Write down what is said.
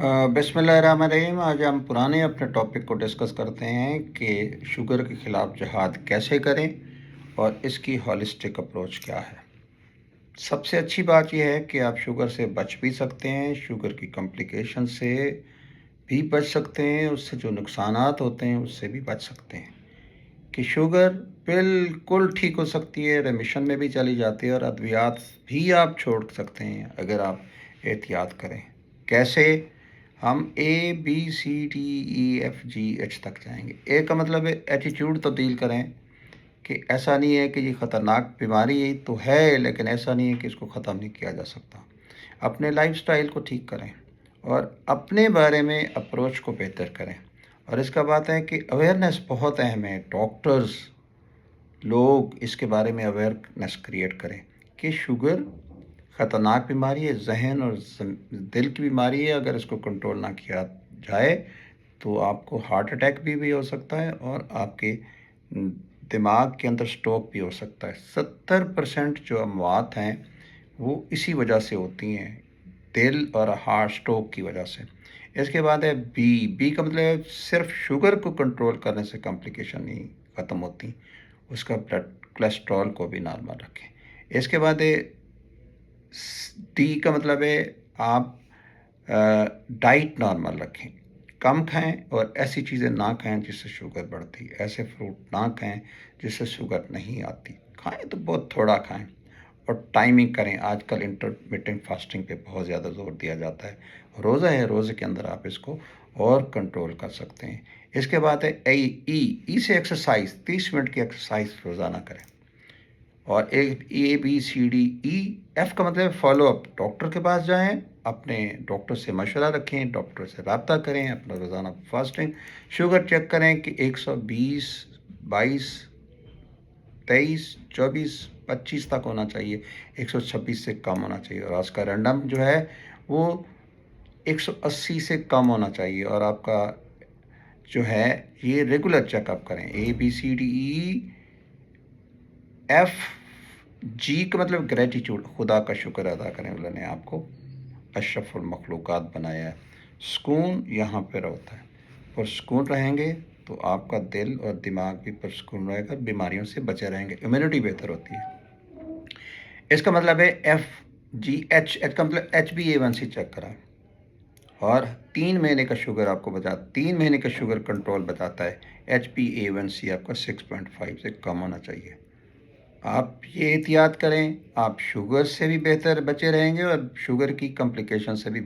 बिसमीम आज हम पुराने अपने टॉपिक को डिस्कस करते हैं कि शुगर के ख़िलाफ़ जहाद कैसे करें और इसकी हॉलिस्टिक अप्रोच क्या है। सबसे अच्छी बात यह है कि आप शुगर से बच भी सकते हैं शुगर की कॉम्प्लिकेशन से भी बच सकते हैं, उससे जो नुकसान होते हैं, उससे भी बच सकते हैं। कि शुगर बिल्कुल ठीक हो सकती है रेमिशन में भी चली जाती है और अद्वियात भी आप छोड़ सकते हैं, अगर आप एहतियात करें। कैसे? हम A B C D E F G H तक जाएँगे। ए का मतलब है एटीट्यूड तब्दील करें कि ऐसा नहीं है कि ये ख़तरनाक बीमारी है तो है, लेकिन ऐसा नहीं है कि इसको ख़त्म नहीं किया जा सकता। अपने लाइफ स्टाइल को ठीक करें और अपने बारे में अप्रोच को बेहतर करें। और इसका बात है कि अवेयरनेस बहुत अहम है। डॉक्टर्स लोग इसके बारे में अवेयरनेस क्रिएट करें कि शुगर ख़तरनाक बीमारी है जहन और दिल की बीमारी है अगर इसको कंट्रोल ना किया जाए तो आपको हार्ट अटैक भी, भी हो सकता है और आपके दिमाग के अंदर स्ट्रोक भी हो सकता है। सत्तर परसेंट जो अमवात हैं वो इसी वजह से होती हैं दिल और हार्ट स्ट्रोक की वजह से। इसके बाद है बी बी का मतलब सिर्फ़ शुगर को कंट्रोल करने से कॉम्प्लिकेशन नहीं ख़त्म होती उसका ब्लड कोलेस्ट्रॉल को भी नॉर्मल रखें। इसके बाद है टी का मतलब है आप डाइट नॉर्मल रखें। कम खाएँ और ऐसी चीज़ें ना खाएँ जिससे शुगर बढ़ती है। ऐसे फ्रूट ना खाएँ जिससे शुगर नहीं आती। खाएँ तो बहुत थोड़ा खाएँ और टाइमिंग करें। आजकल इंटरमीडियंट फास्टिंग पे बहुत ज़्यादा ज़ोर दिया जाता है। रोज़ा है, रोज़े के अंदर आप इसको और कंट्रोल कर सकते हैं। इसके बाद है ए ई ई से एक्सरसाइज तीस मिनट की एक्सरसाइज रोज़ाना करें। और A B C D E F का मतलब फॉलो अप डॉक्टर के पास जाएँ, अपने डॉक्टर से मशवरा रखें डॉक्टर से रबता करें, अपना रोज़ाना फास्टिंग शुगर चेक करें कि 120 22 तेईस, चौबीस, पच्चीस तक होना चाहिए 126 से कम होना चाहिए। और उसका रैंडम जो है, वो 180 से कम होना चाहिए। और आपका जो है, ये रेगुलर चेकअप करें। A B C D E F G का मतलब ग्रेटिट्यूड खुदा का शुक्र अदा करें अल्लाह ने आपको अशरफुल मखलूक़ात बनाया है। सुकून यहाँ पर होता है। पुरसकून रहेंगे तो आपका दिल और दिमाग भी पुरसकून रहेगा बीमारियों से बचे रहेंगे। इम्यूनिटी बेहतर होती है। इसका मतलब है एफ़ जी एच एच का मतलब H B A one C check कराएँ और तीन महीने का शुगर आपको बता तीन महीने का शुगर कंट्रोल बताता है। H P A one C आपका सिक्स पॉइंट फाइव से कम होना चाहिए। आप ये एहतियात करें, आप शुगर से भी बेहतर बचे रहेंगे और शुगर की कॉम्प्लिकेशन से भी